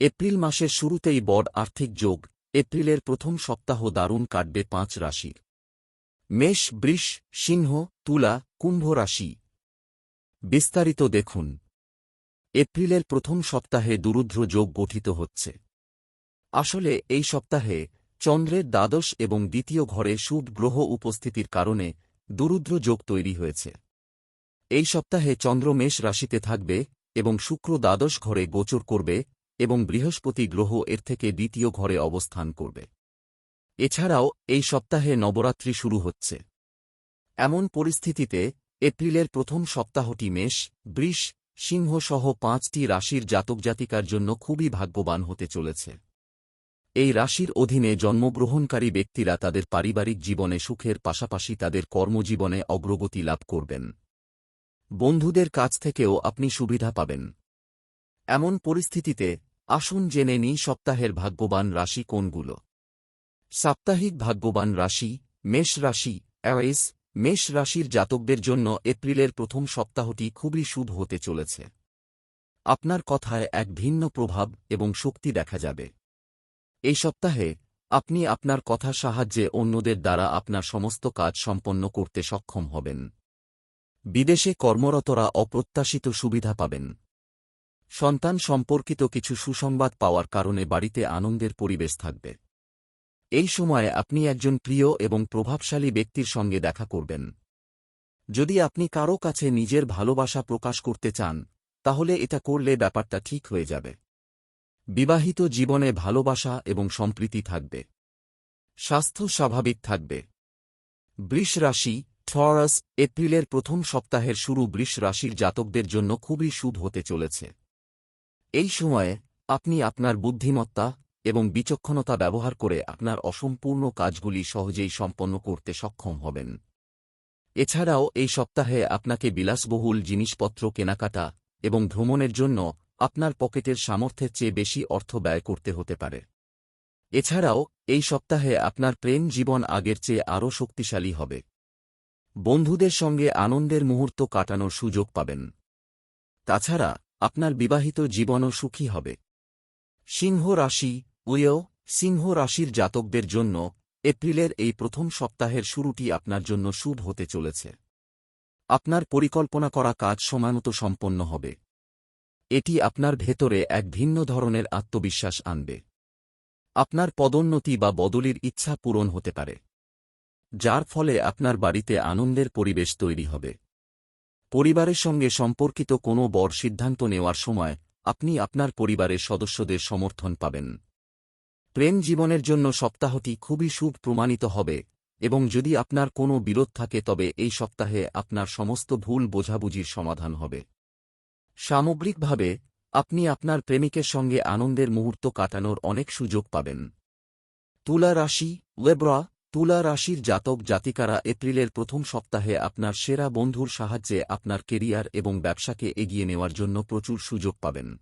April মাসের শুরুতেই বড় আর্থিক যোগ, এপ্রিলের প্রথম সপ্তাহ দারুণ কাটবে পাঁচ রাশির মেষ, বৃষ, সিংহ, তুলা, কুম্ভ রাশি। বিস্তারিত দেখুন। এপ্রিলের প্রথম সপ্তাহে দুরুদ্র যোগ গঠিত হচ্ছে। আসলে এই সপ্তাহে চন্দ্রের দ্বাদশ এবং দ্বিতীয় ঘরে শুভ গ্রহ উপস্থিতির কারণে দুরুদ্র যোগ তৈরি হয়েছে। এই সপ্তাহে চন্দ্র মেষ রাশিতে থাকবে এবং শুক্র দ্বাদশ ঘরে গোচর করবে এবং বৃহস্পতি গ্রহ এর থেকে দ্বিতীয় ঘরে অবস্থান করবে। এছাড়াও, এই সপ্তাহে নবরাত্রি শুরু হচ্ছে। এমন পরিস্থিতিতে, এপ্রিলের প্রথম সপ্তাহটি মেষ, বৃষ, সিংহ সহ পাঁচটি রাশির জাতক জাতিকার জন্য খুবই ভাগ্যবান হতে চলেছে। এই রাশির অধীনে জন্মগ্রহণকারী ব্যক্তিরা তাদের পারিবারিক জীবনে সুখের পাশাপাশি তাদের কর্মজীবনে অগ্রগতি লাভ করবেন। বন্ধুদের কাছ থেকেও আপনি সুবিধা পাবেন। এমন পরিস্থিতিতে আসুন জেনে নিই সপ্তাহের ভাগ্যবান রাশি কোনগুলো। সাপ্তাহিক ভাগ্যবান রাশি, মেষ রাশি অ্যাওয়েস মেষ রাশির জাতকদের জন্য এপ্রিলের প্রথম সপ্তাহটি খুবই শুভ হতে চলেছে। আপনার কথায় এক ভিন্ন প্রভাব এবং শক্তি দেখা যাবে। এই সপ্তাহে আপনি আপনার কথা সাহায্যে অন্যদের দ্বারা আপনার সমস্ত কাজ সম্পন্ন করতে সক্ষম হবেন। বিদেশে কর্মরতরা অপ্রত্যাশিত সুবিধা পাবেন। সন্তান সম্পর্কিত কিছু সুসংবাদ পাওয়ার কারণে বাড়িতে আনন্দের পরিবেশ থাকবে। এই সময়ে আপনি একজন প্রিয় এবং প্রভাবশালী ব্যক্তির সঙ্গে দেখা করবেন। যদি আপনি কারও কাছে নিজের ভালোবাসা প্রকাশ করতে চান, তাহলে এটা করলে ব্যাপারটা ঠিক হয়ে যাবে। বিবাহিত জীবনে ভালোবাসা এবং সম্প্রীতি থাকবে। স্বাস্থ্য স্বাভাবিক থাকবে। বৃষ রাশি ঠরাস এপ্রিলের প্রথম সপ্তাহের শুরু বৃষ রাশির জাতকদের জন্য খুবই শুভ হতে চলেছে। এই সময়ে, আপনি আপনার বুদ্ধিমত্তা এবং বিচক্ষণতা ব্যবহার করে আপনার অসম্পূর্ণ কাজগুলি সহজেই সম্পন্ন করতে সক্ষম হবেন। এছাড়াও, এই সপ্তাহে আপনাকে বিলাসবহুল জিনিসপত্র কেনাকাটা এবং ভ্রমণের জন্য আপনার পকেটের সামর্থ্যের চেয়ে বেশি অর্থ ব্যয় করতে হতে পারে। এছাড়াও, এই সপ্তাহে আপনার প্রেম জীবন আগের চেয়ে আরও শক্তিশালী হবে। বন্ধুদের সঙ্গে আনন্দের মুহূর্ত কাটানোর সুযোগ পাবেন। তাছাড়া আপনার বিবাহিত জীবনও সুখী হবে। সিংহ রাশি উয়েও সিংহ রাশির জাতকদের জন্য এপ্রিলের এই প্রথম সপ্তাহের শুরুটি আপনার জন্য শুভ হতে চলেছে। আপনার পরিকল্পনা করা কাজ সময়মতো সম্পন্ন হবে। এটি আপনার ভেতরে এক ভিন্ন ধরনের আত্মবিশ্বাস আনবে। আপনার পদোন্নতি বা বদলির ইচ্ছা পূরণ হতে পারে, যার ফলে আপনার বাড়িতে আনন্দের পরিবেশ তৈরি হবে। পরিবারের সঙ্গে সম্পর্কিত কোনো বড় সিদ্ধান্ত নেওয়ার সময় আপনি আপনার পরিবারের সদস্যদের সমর্থন পাবেন। প্রেম জীবনের জন্য সপ্তাহটি খুবই শুভ প্রমাণিত হবে এবং যদি আপনার কোনো বিরোধ থাকে তবে এই সপ্তাহে আপনার সমস্ত ভুল বোঝাবুঝির সমাধান হবে। সামগ্রিকভাবে, আপনি আপনার প্রেমিকের সঙ্গে আনন্দের মুহূর্ত কাটানোর অনেক সুযোগ পাবেন। তুলা রাশি ওয়েব্রা তুলা রাশির জাতক জাতিকারা এপ্রিলের প্রথম সপ্তাহে আপনার সেরা বন্ধুর সাহায্যে আপনার কেরিয়ার এবং ব্যবসাকে এগিয়ে নেওয়ার জন্য প্রচুর সুযোগ পাবেন।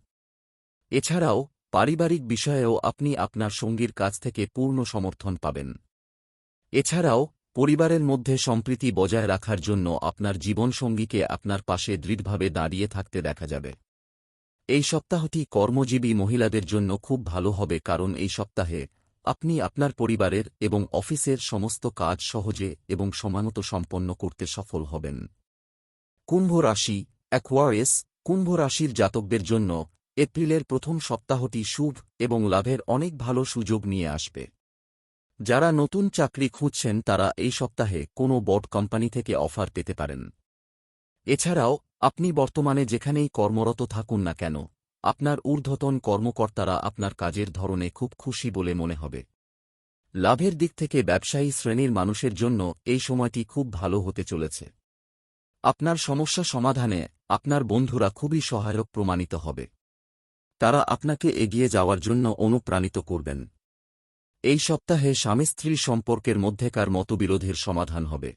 এছাড়াও, পারিবারিক বিষয়েও আপনি আপনার সঙ্গীর কাছ থেকে পূর্ণ সমর্থন পাবেন। এছাড়াও, পরিবারের মধ্যে সম্প্রীতি বজায় রাখার জন্য আপনার জীবনসঙ্গীকে আপনার পাশে দৃঢ়ভাবে দাঁড়িয়ে থাকতে দেখা যাবে। এই সপ্তাহটি কর্মজীবী মহিলাদের জন্য খুব ভালো হবে কারণ এই সপ্তাহে আপনি আপনার পরিবারের এবং অফিসের সমস্ত কাজ সহজে এবং সমানত সম্পন্ন করতে সফল হবেন। কুম্ভ রাশি অ্যাকোয়ারিয়াস কুম্ভ রাশির জাতকদের জন্য এপ্রিলের প্রথম সপ্তাহটি শুভ এবং লাভের অনেক ভালো সুযোগ নিয়ে আসবে। যারা নতুন চাকরি খুঁজছেন তারা এই সপ্তাহে কোনো বড় কোম্পানি থেকে অফার পেতে পারেন। এছাড়াও, আপনি বর্তমানে যেখানেই কর্মরত থাকুন না কেন আপনার ঊর্ধ্বতন কর্মকর্তারা আপনার কাজের ধরনে খুব খুশি বলে মনে হবে। লাভের দিক থেকে ব্যবসায়ী শ্রেণির মানুষের জন্য এই সময়টি খুব ভালো হতে চলেছে। আপনার সমস্যা সমাধানে আপনার বন্ধুরা খুবই সহায়ক প্রমাণিত হবে। তারা আপনাকে এগিয়ে যাওয়ার জন্য অনুপ্রাণিত করবেন। এই সপ্তাহে স্বামী স্ত্রীর সম্পর্কের মধ্যেকার মতবিরোধের সমাধান হবে।